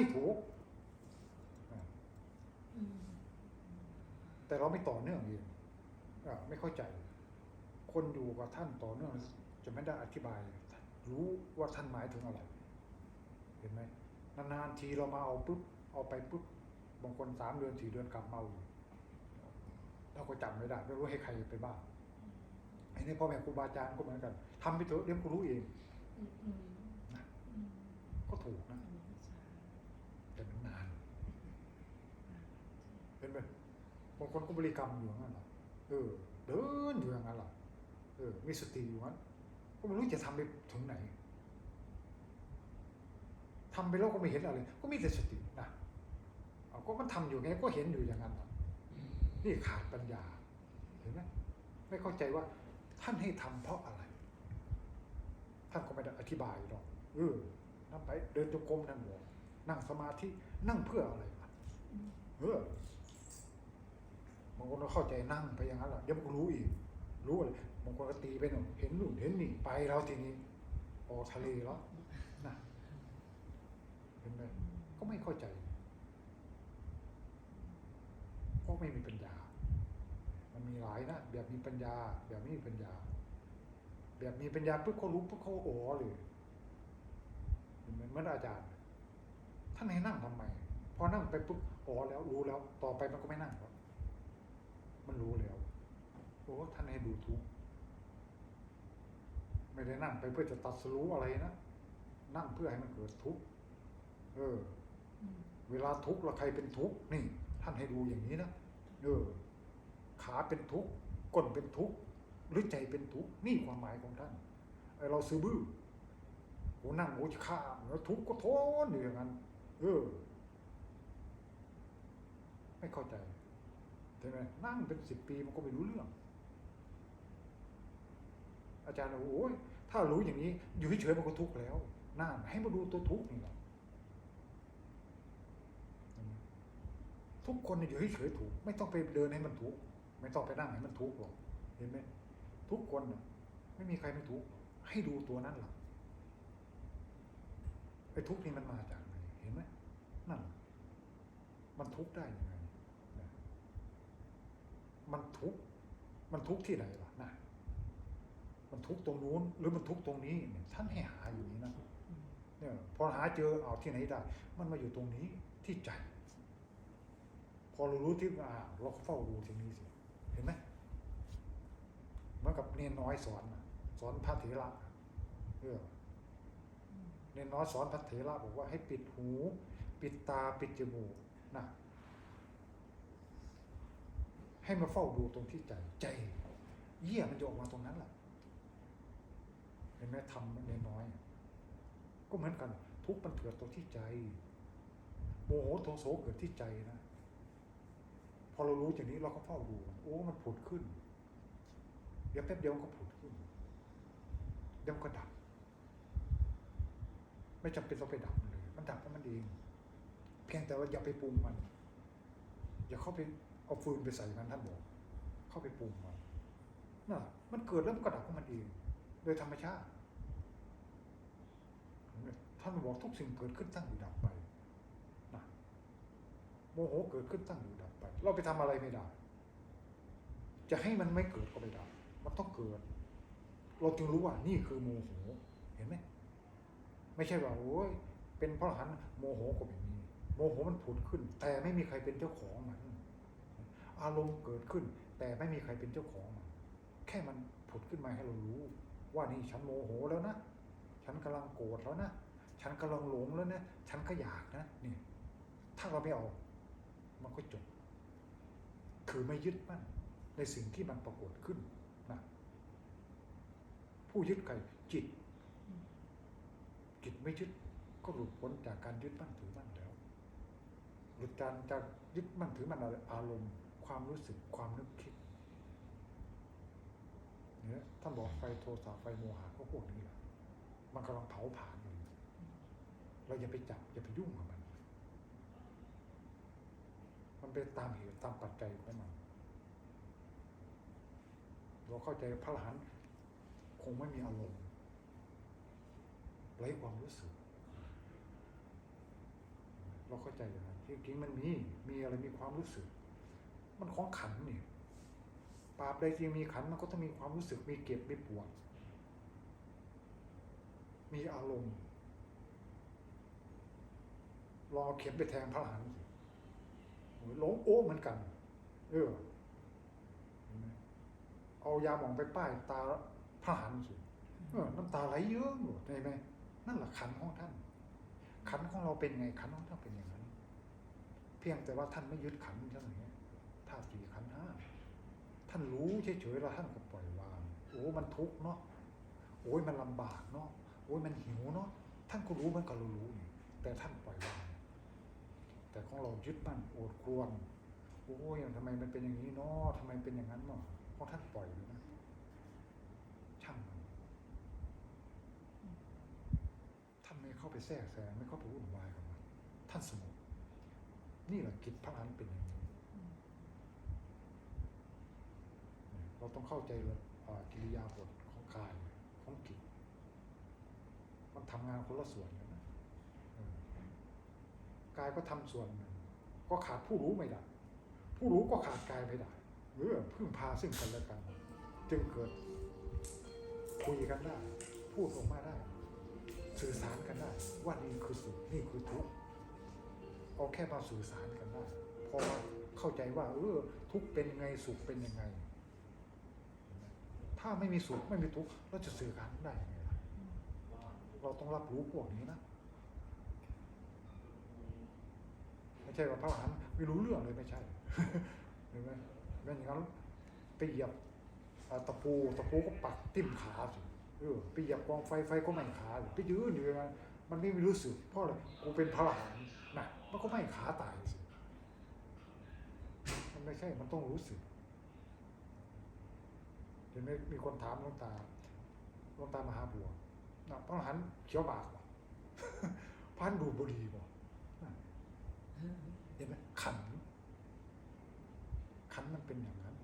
ให้ถูกอ่าอืมแต่เราไม่ต่อเนื่องเองอ่าไม่เข้าใจ คนอยู่กับท่านต่อเนื่องจะไม่ได้อธิบาย รู้ว่าท่านหมายถึงอะไร เห็นไหมนานๆทีเรามาเอาปุ๊บเอาไปปุ๊บบางคนสามเดือนสี่เดือนกลับมาเอาอีกเราก็จำไม่ได้ไม่รู้ให้ใครไปบ้างไอ้นี่พ่อแม่ครูบาอาจารย์ก็เหมือนกันทำไปเถอะเดี๋ยวก็รู้เอง อืมอืม นะ อืม ก็ถูกนะ อันนี้ก็ใช่ แต่มันนาน เห็นไหม บางคนก็บริกรรมอยู่งั้นหรอเออ เดินอยู่อย่างนั้นหรอเออ มีสติอยู่นั้นก็ไม่รู้จะทำไปถึงไหนทำไปแล้วก็ไม่เห็นอะไร ก็มีแต่สตินะเอาก็มันทำอยู่ไงก็เห็นอยู่อย่างนั้นหรอนี่ขาดปัญญาเห็นไหมไม่เข้าใจว่าท่านให้ทำเพราะอะไร ท่านก็ไม่ได้อธิบายหรอกเออนั่งไปเดินจงกรมนั่งบอกนั่งสมาธินั่งเพื่ออะไรวะเออ บางคนก็เข้าใจนั่งไปอย่างนั้นแหละเดี๋ยวมันก็รู้อีก รู้อะไรบางคนก็ตีไปหน่อยเห็นหนู่นเห็นนี่ไปแล้วทีนี้ออกทะเลแล้วนะเห็นไหมก็ไม่เข้าใจเพราะไม่มีปัญญา มันมีหลายนะแบบมีปัญญา แบบไม่มีปัญญา แบบมีปัญญาปุ๊บเขารู้ปุ๊บเขาอ๋อเลยเห็นไหมเหมือนอาจารย์ท่านให้นั่งทำไมพอนั่งไปปุ๊บอ๋อแล้วรู้แล้ว ต่อไปมันก็ไม่นั่งแล้ว มันรู้แล้วโอ้ท่านให้ดูทุกข์ไม่ได้นั่งไปเพื่อจะตัดสรู้อะไรนะนั่งเพื่อให้มันเกิดทุกข์เออ เวลาทุกข์แล้วใครเป็นทุกข์นี่ ท่านให้ดูอย่างนี้นะเออ ขาเป็นทุกข์ก้นเป็นทุกข์หรือใจเป็นทุกข์นี่ความหมายของท่านไอเราซื้อบื้อโหนั่งโหจะฆ่าแล้วทุกข์ก็ทนอยู่อย่างนั้น เออ ไม่เข้าใจ ใช่ไหมนั่งเป็นสิบปีมันก็ไม่รู้เรื่อง อาจารย์โอ้ยถ้ารู้อย่างนี้ อยู่เฉยๆมันก็ทุกข์แล้วนั่นให้มาดูตัวทุกข์นี่แหละทุกคนอยู่เฉยๆถูก ไม่ต้องไปเดินให้มันทุกข์ไม่ต้องไปนั่งให้มันทุกข์หรอกเห็นไหมทุกคนไม่มีใครไม่ทุกข์ให้ดูตัวนั้นหละไอ้ทุกข์นี่มันมาจากไหนเห็นไหมนั่นมันทุกข์ได้ยังไง มันทุกข์มันทุกข์ที่ไหนล่ะนะมันทุกข์ตรงนู้น หรือมันทุกข์ตรงนี้เนี่ยท่านให้หาอยู่นี้นะอืมเนี่ยพอหาเจอเอาที่ไหนได้ มันมาอยู่ตรงนี้ที่ใจ พอเรารู้ที่อ่าเราก็เฝ้าดูที่นี้สิเห็นไหมเหมือนกับเนนน้อยสอนน่ะสอนพระเถระเอออืมเนนน้อยสอนพระเถระบอกว่าให้ปิดหู ปิดตาปิดจมูกนะ ให้มาเฝ้าดูตรงที่ใจใจ เยี่ยมันจะออกมาตรงนั้นแหละเห็นไหมทำเนนน้อยก็เหมือนกัน ทุกข์มันเกิดตรงที่ใจโมโหโทโสเกิดที่ใจนะพอเรารู้อย่างนี้เราก็เฝ้าดูโอ้มันผุดขึ้น เดี๋ยวแป๊บเดียวมันก็ผุดขึ้นเดี๋ยวก็ดับ ไม่จำเป็นต้องไปดับมันเลย มันดับของมันเอง เพียงแต่ว่าอย่าไปปรุงมัน อย่าเข้าไป เอาฟืนไปใส่มันท่านบอก เข้าไปปรุงมันน่ะ มันเกิดแล้วมันก็ดับของมันเอง โดยธรรมชาติ ท่านบอกทุกสิ่งเกิดขึ้นตั้งอยู่ดับไปนะโมโหเกิดขึ้นตั้งอยู่ดับไป เราไปทำอะไรไม่ได้ จะให้มันไม่เกิดก็ไม่ได้ มันต้องเกิด เราจึงรู้ว่านี่คือโมโห เห็นไหม ไม่ใช่ว่าโอ้ยเป็นเพราะหันโมโหก็ไม่มีโมโหมันผุดขึ้น แต่ไม่มีใครเป็นเจ้าของมัน อารมณ์เกิดขึ้น แต่ไม่มีใครเป็นเจ้าของมันแค่มันผุดขึ้นมาให้เรารู้ ว่านี่ฉันโมโหแล้วนะ ฉันกำลังโกรธแล้วนะ ฉันกำลังหลงแล้วนะ ฉันก็อยากนะนี่ถ้าเราไม่เอา มันก็จบ คือไม่ยึดมั่นในสิ่งที่มันปรากฏขึ้นนะผู้ยึดใครจิต จิตไม่ยึดก็หลุดพ้นจากการยึดมั่นถือมั่นแล้ว หลุดจากจากยึดมั่นถือมั่นอารมณ์ ความรู้สึกความนึกคิดเนี่ยท่านบอกไฟโทสะไฟโมหะก็พวกนี้แหละมันกำลังเผาผลาญอยู่เราอย่าไปจับอย่าไปยุ่งกับมัน มันเป็นตามเหตุตามปัจจัยของมัน เราเข้าใจพระหันคงไม่มีอารมณ์ไร้ความรู้สึก เราเข้าใจอย่างนั้นจริงๆมันมีมีอะไรมีความรู้สึก มันของขันนี่ปราบใดที่มีขันมันก็ต้องมีความรู้สึกมีเก็บมีปวด มีอารมณ์ลองเอาเข็มไปแทงพระหันต์สิโอ้ยหลงโอ้เหมือนกัน เออเอายาหมองไปป้ายตาพระหันสิน้ำตาไหลเยอะหมดเห็นไหมนั่นแหละขันของท่าน ขันของเราเป็นไงขันของท่านเป็นอย่างนั้น เพียงแต่ว่าท่านไม่ยึดขันเท่านั้น ธาตุสี่ขันธ์ห้าท่านรู้เฉยๆแล้วท่านก็ปล่อยวาง โอ้มันทุกข์เนาะโอ้ยมันลำบากเนาะโอ้ยมันหิวเนาะท่านก็รู้มันก็รู้รู้แต่ท่านปล่อยวาง แต่ของเรายึดมั่นโอดครวรโอ้ยทำไมมันเป็นอย่างนี้เนาะทำไมเป็นอย่างนั้นเนาะของท่านปล่อยเลยนะช่างมันท่านไม่เข้าไปแทรกแซงไม่เข้าไปวุ่นวายกับมันท่านสงบนี่แหละกิจพระอรหันต์เป็นอย่างนี้ เราต้องเข้าใจเลยอ่ากิริยาบทของกายของจิตมันทำงานคนละส่วนกันนะกายก็ทำส่วนหนึ่งก็ขาดผู้รู้ไม่ได้ ผู้รู้ก็ขาดกายไม่ได้เออพึ่งพาซึ่งกันและกัน จึงเกิดคุยกันได้ พูดออกมาได้ สื่อสารกันได้ ว่านี่คือสุขนี่คือทุกข์เอาแค่มาสื่อสารกันได้พอมาเข้าใจว่าเออทุกข์เป็นไงสุขเป็นยังไง ถ้าไม่มีสุขไม่มีทุกข์เราจะสื่อกันได้ยังไงล่ะเราต้องรับรู้พวกนี้นะไม่ใช่ว่าพระอรหันต์ไม่รู้เรื่องเลยไม่ใช่เห็นไหมเป็นอย่างนั้นไปเหยียบตะปูตะปูก็ปักทิ่มขาสิเออไปเหยียบกองไฟไฟก็ไหม้ขาสิไปยืนอยู่อย่างนั้นมันไม่มีรู้สึกเพราะอะไรกูเป็นพระอรหันต์นะมันก็ไหม้ขาตายสิมันไม่ใช่มันต้องรู้สึก เห็นไหมมีคนถามหลวงตาหลวงตามหาบัวนะพระอรหันต์เขียวบากบ่พันดูบุรีบ่เห็นไหมขัน ขันมันเป็นอย่างนั้น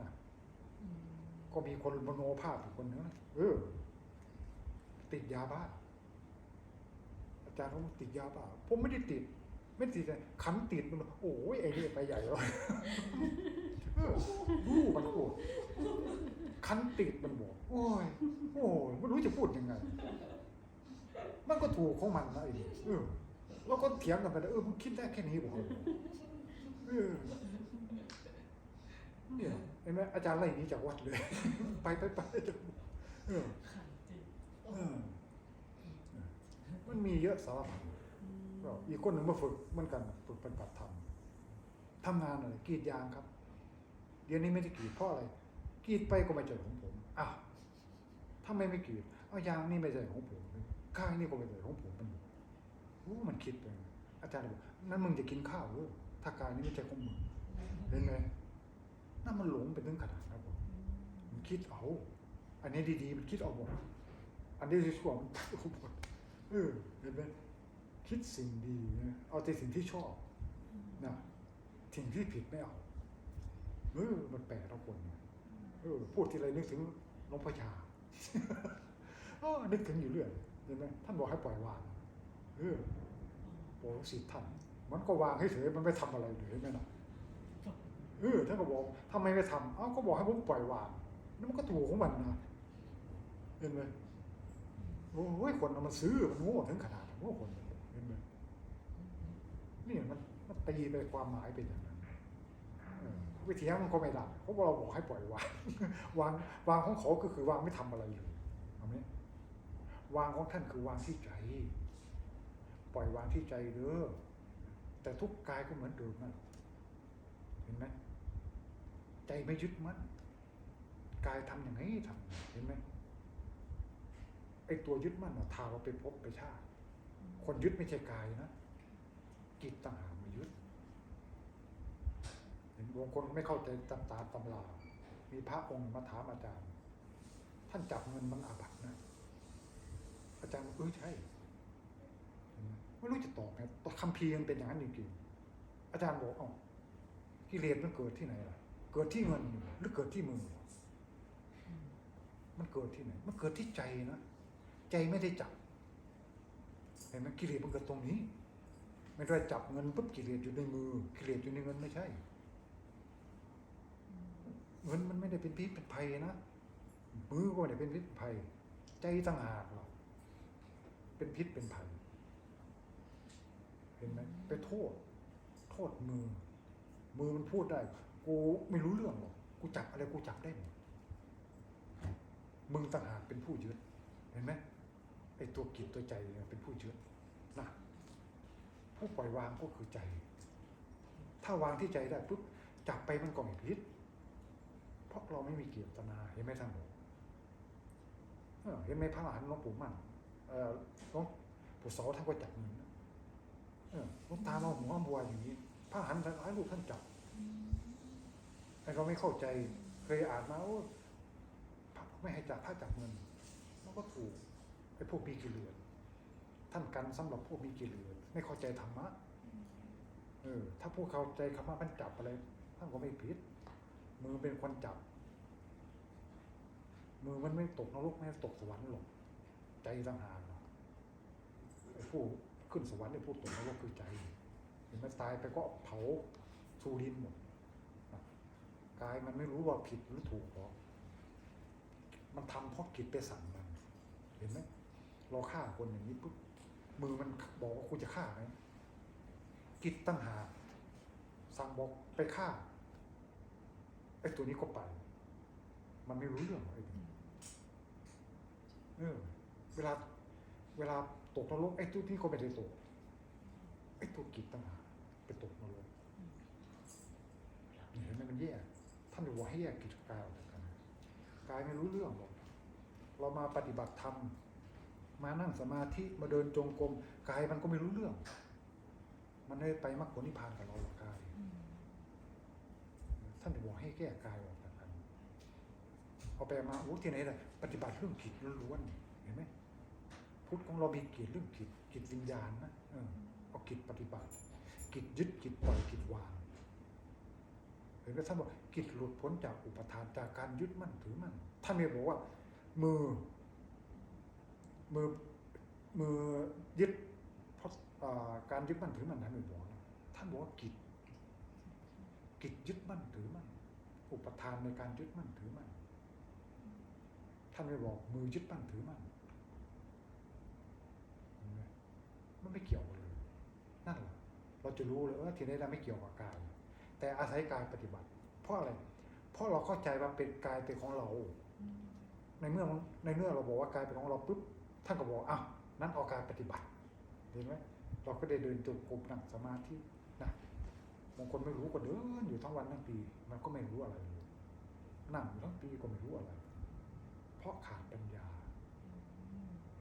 นะก็มีคนมโนภาพอยู่คนนึงนะเออ ติดยาบ้าอาจารย์เขาติดยาบ้าผมไม่ได้ติด ไม่ติดเลยขันติดมันโอ้ยไอ้นี่ไปใหญ่เลย เออดูมันโอ้ คันติดมันบอกโอ้ยโอ้ยไม่รู้จะพูดยังไง มันก็ถูกของมันนะไอ้นี่เออแล้วก็เถียงกันไปเออมึงคิดได้แค่นี้บอกเออเนี่ยเห็นไหมอาจารย์ไล่นี้จากวัดเลย ไปไปไปเออขันติดเออมันมีเยอะสารพัดอีกคนหนึ่งมาฝึกเหมือนกันฝึกเปฏิบัติธรรมทำงานอะไรกรีดยางครับ เดี๋ยวนี้ไม่ได้กรีดเพราะอะไร กรีดไปก็ไม่ใช่ของผมอ้าวทำไมไม่กรีดเอายางนี่ไม่ใช่ของผมข้างนี่ก็ไม่ใช่ของผมมันโอ้มันคิดไปอาจารย์บอกนั่นมึงจะกินข้าวหรือถ้ากายนี่ไม่ใช่ของมึงเห็นไหมนั่นมันหลงไปถึงขนาดนั้นผมมันคิดเอาอันนี้ดีๆ มันคิดเอาหมดอันนี้ชั่วมันตัดเอาหมดเออเห็นไหมคิดสิ่งดีนะเอาแต่สิ่งที่ชอบนะสิ่งที่ผิดไม่เอาเออมันแปลกเราคนเนี่ย พูดทีไรนึกถึงหลวงพ่อชาเออนึกถึงอยู่เรื่อยเห็นไหมท่านบอกให้ปล่อยวางเออโอ้สิทธิ์ท่าน มันก็วางให้เฉยมันไม่ทำอะไรเลยเห็นไหมล่ะเออท่านก็บอกทำไมไม่ทำเอ้าก็บอกให้ผมปล่อยวางนั่นมันก็ถูกของมันนะเห็นไหมโอ้ยคนน่ะมันซื้อมันโง่ถึงขนาดนั้นโง่คนมันเห็นไหมนี่มันมันตีไปความหมายเป็นอย่างนั้น วิธีนั้นมันก็ไม่ได้เพราะว่าเราบอกให้ปล่อยวางวางวางของเขาก็คือวางไม่ทำอะไรเลยเอาไหมวางของท่านคือวางที่ใจ ปล่อยวางที่ใจเด้อแต่ทุกกายก็เหมือนเดิมนั่นเห็นไหมใจไม่ยึดมั่นกายทำอย่างไงทำเห็นไหมไอ้ตัวยึดมั่นน่ะทาเราไปพบไปชาติคนยึดไม่ใช่กายนะจิตต่างหาก มายึดเห็นบางคนไม่เข้าใจตำตาตำรามีพระองค์มาถามอาจารย์ ท่านจับเงินมันอาบัตนะ อาจารย์บอกเออใช่ไม่รู้จะตอบไงตอคำเพีร์มันเป็นอย่างนั้นจริงๆอาจารย์บอกอ้ากิเลสมันเกิดที่ไหนล่ะ เกิดที่เงินหรือเกิดที่มือ มันเกิดที่ไหน มันเกิดที่ใจนะ ใจไม่ได้จับ เห็นไหมกิเลสมันเกิดตรงนี้ ไม่ได้จับเงินปุ๊บกิเลสอยู่ในมือ กิเลสอยู่ในเงินไม่ใช่ เงินมันไม่ได้เป็นพิษเป็นภัยนะมือก็ไม่ได้เป็นพิษเป็นภัย ใจต่างหากเราเป็นพิษเป็นภัยเห็นไหมไปโทษ โทษมือ มือมันพูดได้ กูไม่รู้เรื่องหรอกกูจับอะไรกูจับได้หมดมึงต่างหากเป็นผู้ยึดเห็นไหมไอ้ตัวกิจตัวใจเนี่ยเป็นผู้ยึดนะผู้ปล่อยวางก็คือใจ ถ้าวางที่ใจได้ปุ๊บจับไปมันก็ไม่พิษ เพราะเราไม่มีเกียรตนาเห็นไหมท่านบอกเออเห็นไหมพระอรหันหลวงปู่มั่นเออหลวงปู่เสาท่านก็จับเงินเออหลวงตาเราหัวบัวอย่างนี้พระอรหันหลายรูปท่านจับแต่เราไม่เข้าใจเคยอ่านมาว่าไม่ให้จับพระจับเงินมันก็ถูกไอ้พวกมีกิเลสท่านกันสำหรับพวกมีกิเลสไม่เข้าใจธรรมะเออถ้าพวกเข้าใจคำว่ามันจับอะไรท่านก็ไม่ผิด มือเป็นคนจับ มือมันไม่ตกนรกไม่ตกสวรรค์หรอกใจต่างหากหรอกไอ้ผู้ขึ้นสวรรค์ไอ้ผู้ตกนรกคือใจเห็นไหมตายไปก็เผาสูดินหมดกายมันไม่รู้ว่าผิดหรือถูกหรอกมันทำเพราะกิจไปสั่งมัน เห็นไหมเราฆ่าคนอย่างนี้ปุ๊บมือมันบอกว่าคุณจะฆ่าไหมกิจตั้งหาสั่งบอกไปฆ่า ไอ้ตัวนี้ก็ไป มันไม่รู้เรื่องหรอกไอ้ตัวนี้เออเวลา เวลาตกนรกไอ้ตัวนี้ก็ไม่ได้ตกไอ้ตัวกิจตั้งหากไปตกนรกเห็นไหมมันแยกท่านบอกให้แยกกิจกายออกจากกันกายไม่รู้เรื่องหรอกเรามาปฏิบัติธรรมมานั่งสมาธิมาเดินจงกรมกายมันก็ไม่รู้เรื่อง มันไม่ได้ไปมรรคผลนิพพานกับเราหรอกกาย ท่านบอกให้แก้กายออกจากกันเอไปมาโอ้ที่ไหนล่ะปฏิบัติเรื่องจิตล้วนๆเห็นไหมพุทธของเรามีกิจเรื่องจิตจิตวิญญาณนะเออเอากิจปฏิบัติ กิจยึดกิจปล่อยกิจวางเห็นไหมท่านบอกกิจหลุดพ้นจากอุปทานจากการยึดมั่นถือมั่นท่านไม่บอกว่า มือ มือมือยึดเพราะการยึดมั่นถือมั่นท่านไม่บอกนะท่านบอกว่ากิจ กิจยึดมั่นถือมั่นอุปทานในการยึดมั่นถือมั่นท่านไม่บอกมือยึดมั่นถือมั่นไหมมันไม่เกี่ยวกันเลยนั่นแหละเราจะรู้เลยว่าทีนี้เราไม่เกี่ยวกับกาย แต่อาศัยกายปฏิบัติ เพราะอะไร เพราะเราเข้าใจว่าเป็นกายเป็นของเรา ในเมื่อในเมื่อเราบอกว่ากายเป็นของเราปุ๊บท่านก็บอกอ้าวนั้นเอากายปฏิบัติเห็นไหมเราก็ได้เดินจงกรมนั่งสมาธิ บางคนไม่รู้ก็เดินอยู่ทั้งวันทั้งปีมันก็ไม่รู้อะไรเลยนั่งอยู่ทั้งปีก็ไม่รู้อะไร เพราะขาดปัญญา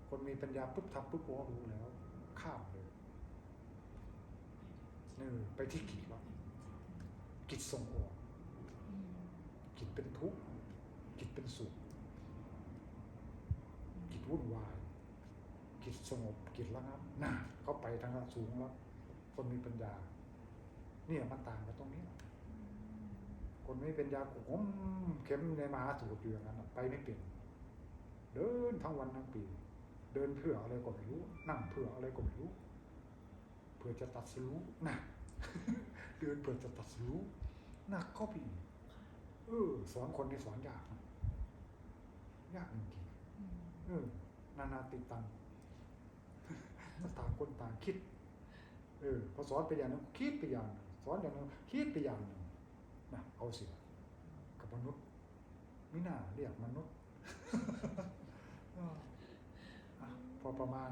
คนมีปัญญาปุ๊บทำปุ๊บโอ้รู้แล้ว ข้ามเลยนี่ไปที่กิจแล้วกิจส่งออกจิตเป็นทุกข์จิตเป็นสุขจิตวุ่นวายจิตสงบจิตระงับน่ะเขาไปทางสูงแล้วคนมีปัญญา เนี่ยมันต่างกันตรงนี้ คนไม่เป็นยาขุมเข็มในมหาสูตรอยู่อย่างนั้นไปไม่เป็นเดินทั้งวันทั้งปี เดินเพื่ออะไรก็ไม่รู้ นั่งเพื่ออะไรก็ไม่รู้ เพื่อจะตัดสู้นะเดินเพื่อจะตัดสู้หนักเข้าไปอีกเออสอนคนนี่สอนยากยากจริงๆเออ นานาติดตังต่างคนต่างคิด เออพอสอนไปอย่างนึงคิดไปอย่างนึง สอนอย่างนึงคิดไปอย่างหนึ่งนะเอาสิกับมนุษย์มิน่าเรียกมนุษย์พอประมาณ